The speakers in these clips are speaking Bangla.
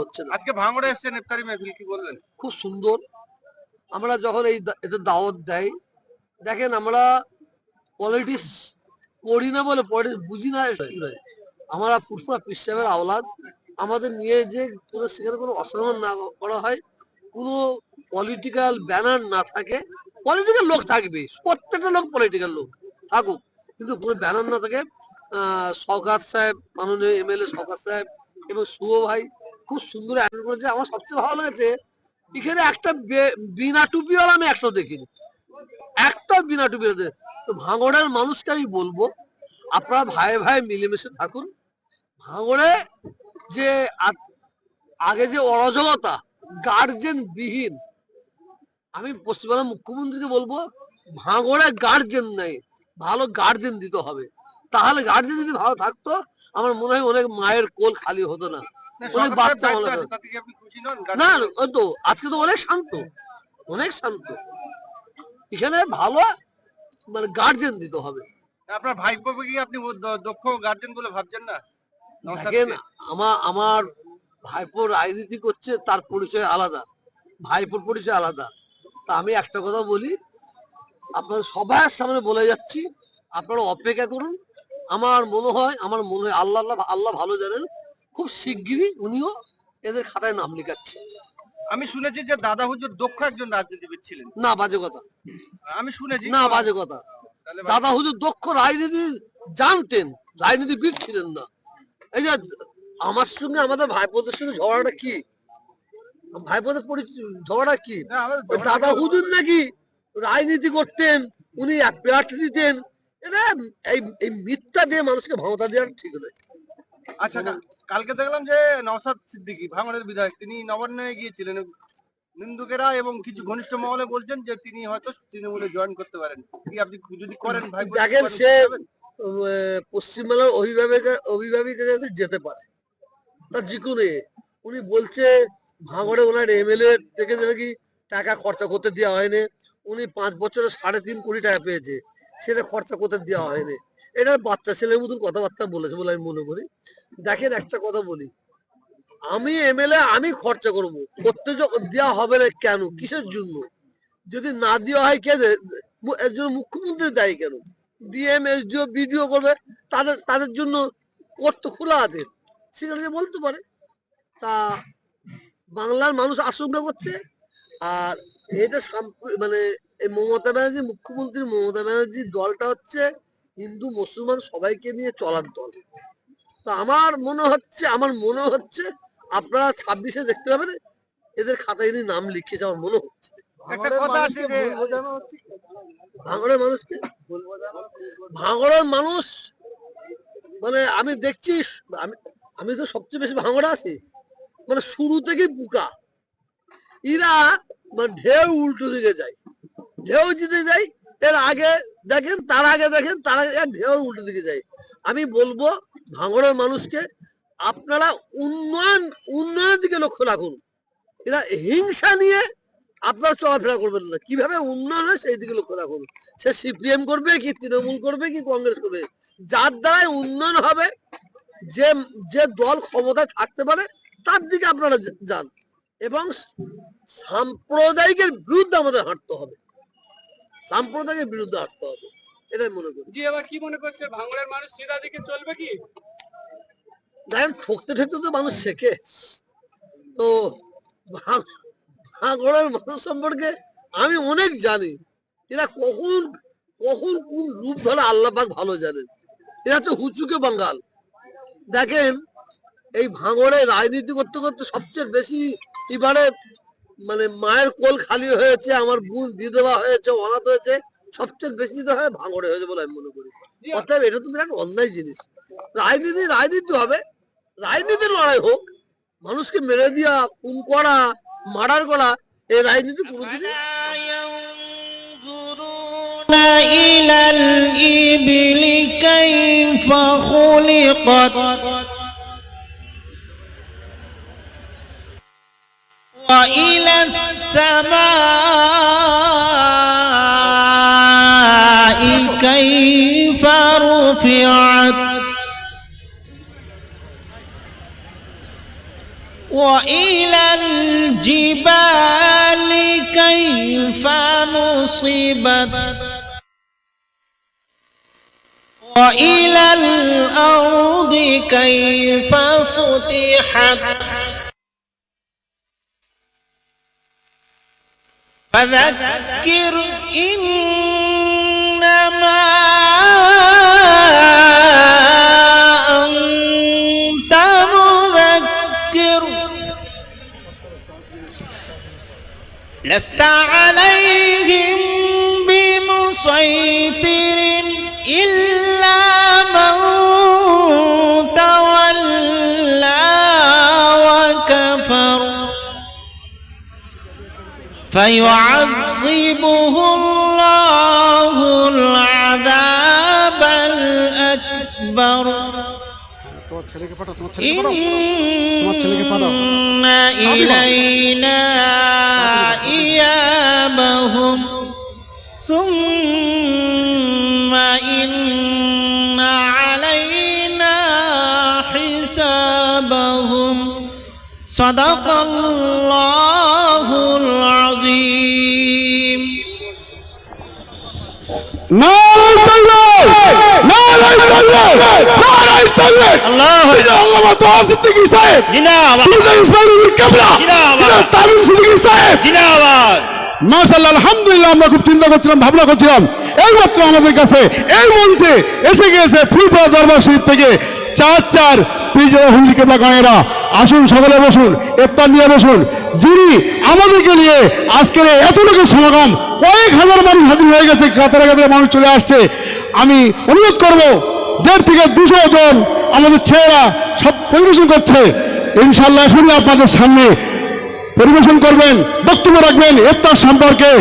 হচ্ছে না। আজকে ভাঙড়ে এসছেন ইফতারি মেহফিল কি বলবেন খুব সুন্দর। আমরা যখন এই এদের দাওয়াত দেয় দেখেন আমরা পলিটিক্স পড়ি না বলে পলিটিক্স বুঝি না আমরা ফুটফুরা পিস সাহেবের আওলাদ। আমাদের নিয়ে যে কোনো সেখানে কোনো অসম্মান না করা হয় কোনো পলিটিক্যাল ব্যানার না থাকে। পলিটিক্যাল লোক থাকবে প্রত্যেকটা লোক পলিটিক্যাল লোক থাকুক। কিন্তু কোনো ব্যানার না থাকে। আহ সরকার সাহেব মাননীয় এমএলএ সরকার সাহেব এবং শুভ ভাই খুব সুন্দর অ্যাটেন্ড করেছে। আমার সবচেয়ে ভালো লেগেছে এখানে একটা বিনা টুপিওয়ালা আমি একটা দেখিনি। একটা বিনা টুপি তো ভাঙড়ের মানুষকে আমি বলব আপনারা ভাই ভাই মিলেমিশে থাকুন। ভাঙড়ে যে আগে যে অরাজকতা গার্জেন বিহীন আমি পশ্চিমবঙ্গের মুখ্যমন্ত্রীকে বলব ভাঙড়ে গার্জেন নেই ভালো গার্জেন দিতে হবে। তাহলে গার্জেন যদি ভালো থাকতো আমার মনে হয় অনেক মায়ের কোল খালি হতো না, অনেক বাচ্চা না ওই তো আজকে তো অনেক শান্ত অনেক শান্ত। এখানে ভালো মানে গার্জেন দিতে হবে। আপনার ভাইপোকে কি আপনি দক্ষ গার্জেন বলে ভাবছেন না? দেখেন আমার আমার ভাইপোর রাজনীতি করছে তার পরিচয় আলাদা। ভাইপোর পরিচয় আলাদা। তা আমি একটা কথা বলি আপনার সবার সামনে বলে যাচ্ছি আপনারা অপেক্ষা করুন। আমার মনে হয় আমার মনে হয় আল্লাহ আল্লাহ আল্লাহ ভালো জানেন খুব শিগগিরই উনিও এদের খাতায় নাম লিখাচ্ছে। আমি শুনেছি যে দাদা হুজুর দক্ষ একজন রাজনীতিবিদ ছিলেন। না বাজে কথা। আমি শুনেছি। না বাজে কথা। দাদা হুজুর দক্ষ রাজনীতি জানতেন রাজনীতিবিদ ছিলেন না। এই যে আমার সঙ্গে আমাদের ভাইপোদের সঙ্গে ঝগড়াটা কি? ভাইপোদের ঝগড়া কি? দাদা হুজুর নাকি রাজনীতি করতেন উনি প্রার্থী দিতেন। এটা এই এই মিথ্যা দিয়ে মানুষকে ভাওতা দেওয়ার ঠিক নয়। আচ্ছা কালকে দেখলাম যে নওশাদ সিদ্দিকী ভাঙড়ের বিধায়ক তিনি নবান্নে গিয়েছিলেন। নিন্দুকেরা এবং কিছু ঘনিষ্ঠ মহলে বলছেন যে তিনি হয়তো তৃণমূলে জয়েন করতে পারেন। কি আপনি যদি করেন ভাই দেখেন সে পশ্চিমবাংলার অভিভাবক অভিভাবিকের কাছে যেতে পারে। তার যে কোনো উনি বলছে ভাঙড়ে ওনার এমএলএ থেকে নাকি টাকা খরচা করতে দেওয়া হয়নি। উনি পাঁচ বছরে সাড়ে তিন কোটি টাকা পেয়েছে। সেটা খরচা করতে দেওয়া হয়নি। এটা বাচ্চা, ছেলের মতন কথাবার্তা বলেছে বলে আমি মনে করি। দেখেন একটা কথা বলি। আমি এমএলএ আমি খরচা করব। করতে দেওয়া হবে না কেন? কিসের জন্য? যদি না দেওয়া হয় কে জন্য মুখ্যমন্ত্রী দায়ী কেন? ডিএম এসডিও বিডিও করবে, তাদের তাদের জন্য কোর্ট খোলা আছে। সেখানে বলতে পারে। তা বাংলার মানুষ আশঙ্কা করছে। আর এটা মানে এই মমতা ব্যানার্জি, মুখ্যমন্ত্রী মমতা ব্যানার্জির দলটা হচ্ছে হিন্দু মুসলমান সবাইকে নিয়ে চলার দল। তা আমার মনে হচ্ছে আমার মনে হচ্ছে আপনারা ছাব্বিশে দেখতে পাবেন এদের খাতায় যদি নাম লিখেছে আমার মনে হচ্ছে। একটা কথা আছে যে ভাঙড়ের মানুষকে? ভাঙড়ের মানুষ মানে আমি দেখছি আমি আমি তো সবচেয়ে বেশি ভাঙড়ে আছি। মানে শুরু থেকে বুকা। এরা মানে ঢেউ উল্টো দিকে যায়। ঢেউ জিতে যায় এর আগে দেখেন, তার আগে দেখেন, তার আগে ঢেউ উল্টো দিকে যায়। আমি বলব, ভাঙড়ের মানুষকে আপনারা উন্নয়ন, উন্নয়নের দিকে লক্ষ্য রাখুন। এরা হিংসা নিয়ে আপনারা চলাফেরা করবেন না। কীভাবে উন্নয়ন হয় সেই দিকে লক্ষ্য রাখুন। সে সিপিএম করবে কি তৃণমূল করবে কি কংগ্রেস করবে? যার দ্বারাই উন্নয়ন হবে, যে যে দল ক্ষমতায় থাকতে পারে, তার দিকে আপনারা যান। এবং সাম্প্রদায়িকের বিরুদ্ধে আমাদের হাঁটতে হবে। সাম্প্রদায়িকের বিরুদ্ধে হাঁটতে হবে। এটাই মনে করি। জি এবার কি মনে করছে? ভাঙড়ের মানুষ সিধা দিকে চলবে কি? দেখেন ঠকতে ঠকতে তো মানুষ শেখে। তো ভাঙ- ভাঙড়ের মানুষ সম্পর্কে আমি অনেক জানি। এরা কখন কখন কোন রূপ ধরে আল্লাহ পাক ভালো জানেন। এরা তো হুচুকে বাঙ্গাল দেখেন এই ভাঙড়ে রাজনীতি করতে করতে সবচেয়ে বেশি এবারে মানে মায়ের কোল খালি হয়েছে আমার বোন বিধবা হয়েছে অনাথ হয়েছে সবচেয়ে বেশি তো হয় ভাঙড়ে হয়েছে বলে আমি মনে করি অতএব এটা তো বিরাট অন্যায় জিনিস রাজনীতি রাজনীতি হবে রাজনীতির লড়াই হোক মানুষকে মেরে দিয়া খুন করা মার্ডার করা এই রাজনীতি কোনোদিনই ينظرون إلى الإبل كيف خلقت السماء كيف رفعت؟ وإلى الجبال كيف نصبت؟ وإلى الأرض كيف سطحت؟ فذكر إنما أنت مذكر. لست عليهم بمسيطر إلا فيعذبه الله العذاب الأكبر. إن إلينا إيابهم. ثم إن صدق الله العظيم নারাই তাকবীর নারাই তাকবীর নারাই তাকবীর আল্লাহু এই যে আল্লামা তোহা সিদ্দিকী সাহেব জিন্দাবাদ এই যে ইসমাইলুল কাবলা জিন্দাবাদ। এই যে তামিম সিদ্দিকী সাহেব জিন্দাবাদ মাশাআল্লাহ আলহামদুলিল্লাহ আমরা খুব চিন্তা করছিলাম ভাবনা করছিলাম এইমাত্র আমাদের কাছে এই মঞ্চে এসে গিয়েছে ফুলপাড়া দরবার শরীফ থেকে চার চার পিজা হুজুর কেবলা গায়েরা আসুন সকলে বসুন এফতার নিয়ে বসুন। যিনি আমাদেরকে নিয়ে আজকের এত লোকের সমাগম, কয়েক হাজার মানুষ হাজির হয়ে গেছে, কাতারে কাতারে মানুষ চলে আসছে। আমি অনুরোধ করব, দেড় থেকে দুশো জন আমাদের ছেলেরা সব পরিবেশন করছে। ইনশাল্লাহ এখনই আপনাদের সামনে পরিবেশন করবেন, বক্তব্য রাখবেন ইফতার সম্পর্কে।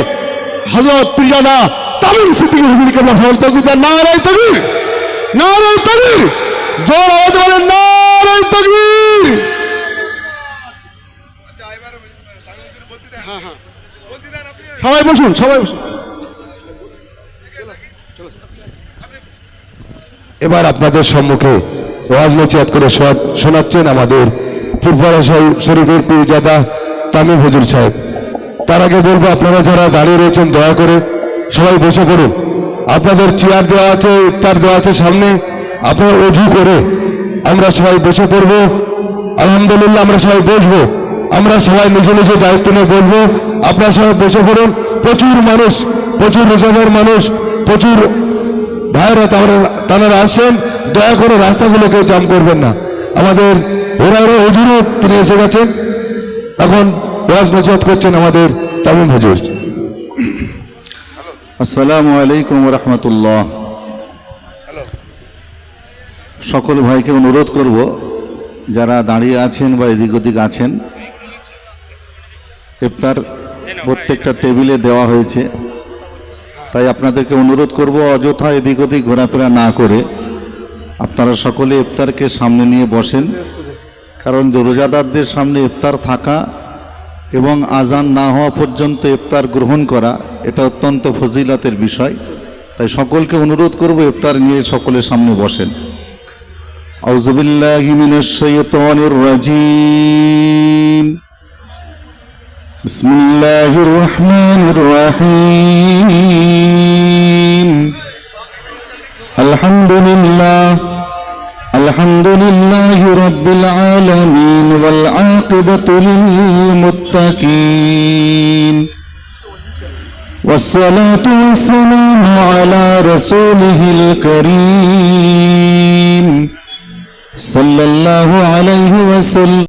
হজরত পিরজাদা তামিম সিদ্দিকী হুজুর কেবলা সহ তকবীর নারাই তকবীর নারাই তকবীর জোর আওয়াজ বলেন নারাই তকবীর। সবাই বসুন সবাই বসুন। এবার আপনাদের সম্মুখে ওয়াজ নচিয়াত করে শোয়া- শোনাচ্ছেন আমাদের সাহেব শরীফের পীরজাদা তামিম হুজুর সাহেব। তার আগে বলব, আপনারা যারা দাঁড়িয়ে রয়েছেন, দয়া করে সবাই বসে পড়ুন। আপনাদের চেয়ার দেওয়া আছে ইফতার দেওয়া আছে সামনে। আপনারা অজু করে আমরা সবাই বসে পড়ব। আলহামদুলিল্লাহ আমরা সবাই বসবো। আমরা সবাই নিজে নিজে দায়িত্ব নিয়ে বলব আপনারা সবাই বসে পড়ুন। প্রচুর মানুষ, প্রচুর রোজাদার মানুষ, প্রচুর ভাইরা তারা তারা আসছেন। দয়া করে রাস্তাগুলোকে জাম করবেন না। আমাদের ওরা ওরা হুজুরও তিনি এসে গেছেন। এখন ওয়াজ নসিহত করছেন আমাদের তামিম হুজুর। আসসালামু আলাইকুম রহমতুল্লাহ। সকল ভাইকে অনুরোধ করব, যারা দাঁড়িয়ে আছেন বা এদিক ওদিক আছেন, ইফতার প্রত্যেকটা টেবিলে দেওয়া হয়েছে। তাই আপনাদেরকে অনুরোধ করব, অযথা এদিক ওদিক ঘোরাফেরা না করে আপনারা সকলে ইফতারকে সামনে নিয়ে বসেন। কারণ রোজাদারদের সামনে ইফতার থাকা এবং আজান না হওয়া পর্যন্ত ইফতার গ্রহণ করা, এটা অত্যন্ত ফজিলতের বিষয়। তাই সকলকে অনুরোধ করব, ইফতার নিয়ে সকলের সামনে বসেন। أعوذ بالله من الشيطان الرجيم. بسم الله الرحمن الرحيم. الحمد لله الحمد لله رب العالمين والعاقبة للمتقين. والصلاة والسلام على رسوله الكريم. صلى الله عليه وسلم